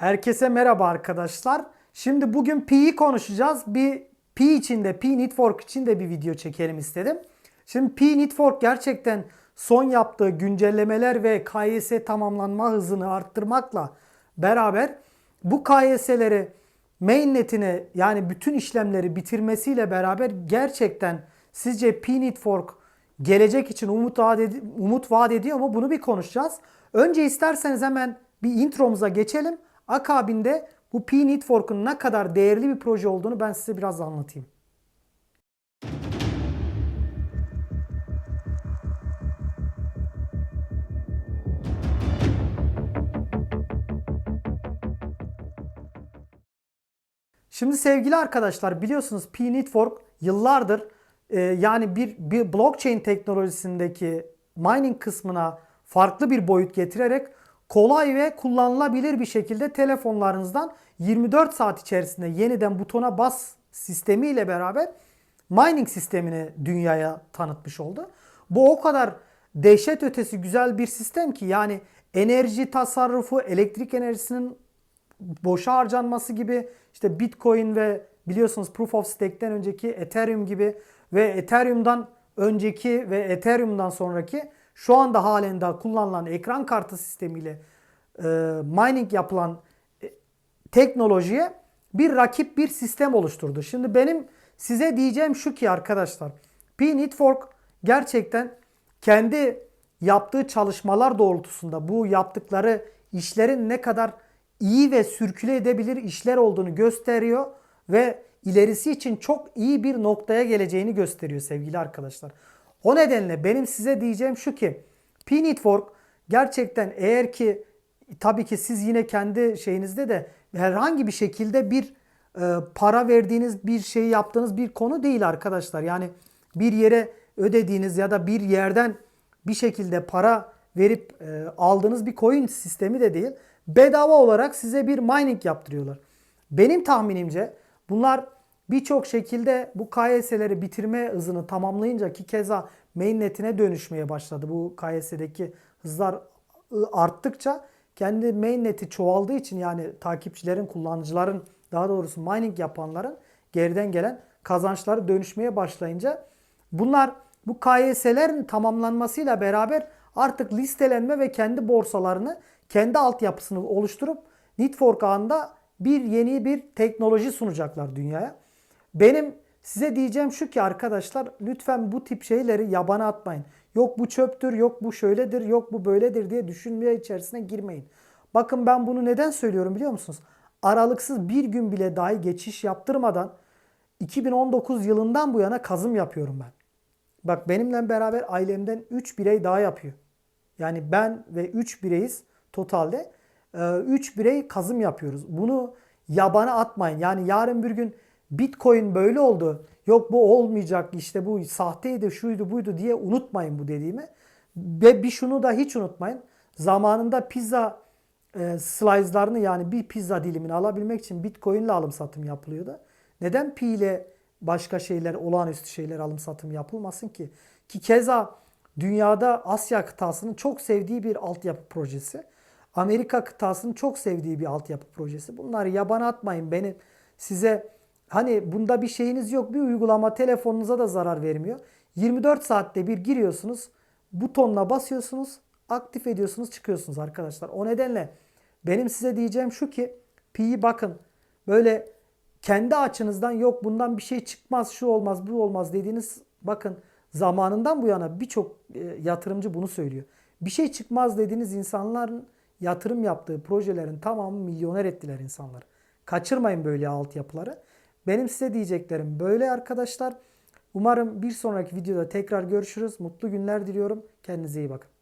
Herkese merhaba arkadaşlar. Şimdi bugün Pi'yi konuşacağız. Bir Pi içinde, Pi Network için de bir video çekelim istedim. Şimdi Pi Network gerçekten son yaptığı güncellemeler ve KYS tamamlanma hızını arttırmakla beraber bu KYS'leri mainnetine yani bütün işlemleri bitirmesiyle beraber gerçekten sizce Pi Network gelecek için umut vaat, umut vaat ediyor mu? Bunu bir konuşacağız. Önce isterseniz hemen bir intromuza geçelim. Akabinde bu Pi Network'un ne kadar değerli bir proje olduğunu ben size biraz anlatayım. Şimdi sevgili arkadaşlar biliyorsunuz Pi Network yıllardır e, yani bir, bir blockchain teknolojisindeki mining kısmına farklı bir boyut getirerek kolay ve kullanılabilir bir şekilde telefonlarınızdan 24 saat içerisinde yeniden butona bas sistemiyle beraber mining sistemini dünyaya tanıtmış oldu. Bu o kadar dehşet ötesi güzel bir sistem ki yani enerji tasarrufu, elektrik enerjisinin boşa harcanması gibi işte Bitcoin ve biliyorsunuz Proof of Stake'ten önceki Ethereum gibi ve Ethereum'dan önceki ve Ethereum'dan sonraki şu anda halen daha kullanılan ekran kartı sistemiyle e, mining yapılan e, teknolojiye bir rakip bir sistem oluşturdu. Şimdi benim size diyeceğim şu ki arkadaşlar Pi Network gerçekten kendi yaptığı çalışmalar doğrultusunda bu yaptıkları işlerin ne kadar iyi ve sürküle edebilir işler olduğunu gösteriyor ve ilerisi için çok iyi bir noktaya geleceğini gösteriyor sevgili arkadaşlar. O nedenle benim size diyeceğim şu ki Pi Network gerçekten eğer ki tabii ki siz yine kendi şeyinizde de herhangi bir şekilde bir e, para verdiğiniz bir şey yaptığınız bir konu değil arkadaşlar. Yani bir yere ödediğiniz ya da bir yerden bir şekilde para verip e, aldığınız bir coin sistemi de değil. Bedava olarak size bir mining yaptırıyorlar. Benim tahminimce bunlar birçok şekilde bu KYS'leri bitirme hızını tamamlayınca ki keza mainnetine dönüşmeye başladı. Bu KYS'deki hızlar arttıkça kendi mainneti çoğaldığı için yani takipçilerin, kullanıcıların daha doğrusu mining yapanların geriden gelen kazançları dönüşmeye başlayınca bunlar bu KYS'lerin tamamlanmasıyla beraber artık listelenme ve kendi borsalarını, kendi altyapısını oluşturup Network ağında bir yeni bir teknoloji sunacaklar dünyaya. Benim size diyeceğim şu ki arkadaşlar lütfen bu tip şeyleri yabana atmayın. Yok bu çöptür, yok bu şöyledir, yok bu böyledir diye düşünmeye içerisine girmeyin. Bakın ben bunu neden söylüyorum biliyor musunuz? Aralıksız bir gün bile dahi geçiş yaptırmadan 2019 yılından bu yana kazım yapıyorum ben. Bak benimle beraber ailemden 3 birey daha yapıyor. Yani ben ve 3 bireyiz totalde. 3 birey kazım yapıyoruz. Bunu yabana atmayın. Yani yarın bir gün Bitcoin böyle oldu. Yok bu olmayacak işte bu sahteydi şuydu buydu diye unutmayın bu dediğimi. Ve bir şunu da hiç unutmayın. Zamanında pizza e, slice'larını yani bir pizza dilimini alabilmek için Bitcoin ile alım satım yapılıyordu. Neden pi ile başka şeyler, olağanüstü şeyler alım satım yapılmasın ki? Ki keza dünyada Asya kıtasının çok sevdiği bir altyapı projesi. Amerika kıtasının çok sevdiği bir altyapı projesi. Bunları yabana atmayın. Benim size hani bunda bir şeyiniz yok. Bir uygulama telefonunuza da zarar vermiyor. 24 saatte bir giriyorsunuz. Butonuna basıyorsunuz. Aktif ediyorsunuz çıkıyorsunuz arkadaşlar. O nedenle benim size diyeceğim şu ki Pi'yi bakın. Böyle kendi açınızdan yok bundan bir şey çıkmaz, şu olmaz, bu olmaz dediğiniz bakın zamanından bu yana birçok e, yatırımcı bunu söylüyor. Bir şey çıkmaz dediğiniz insanların yatırım yaptığı projelerin tamamı milyoner ettiler insanları. Kaçırmayın böyle altyapıları. Benim size diyeceklerim böyle arkadaşlar. Umarım bir sonraki videoda tekrar görüşürüz. Mutlu günler diliyorum. Kendinize iyi bakın.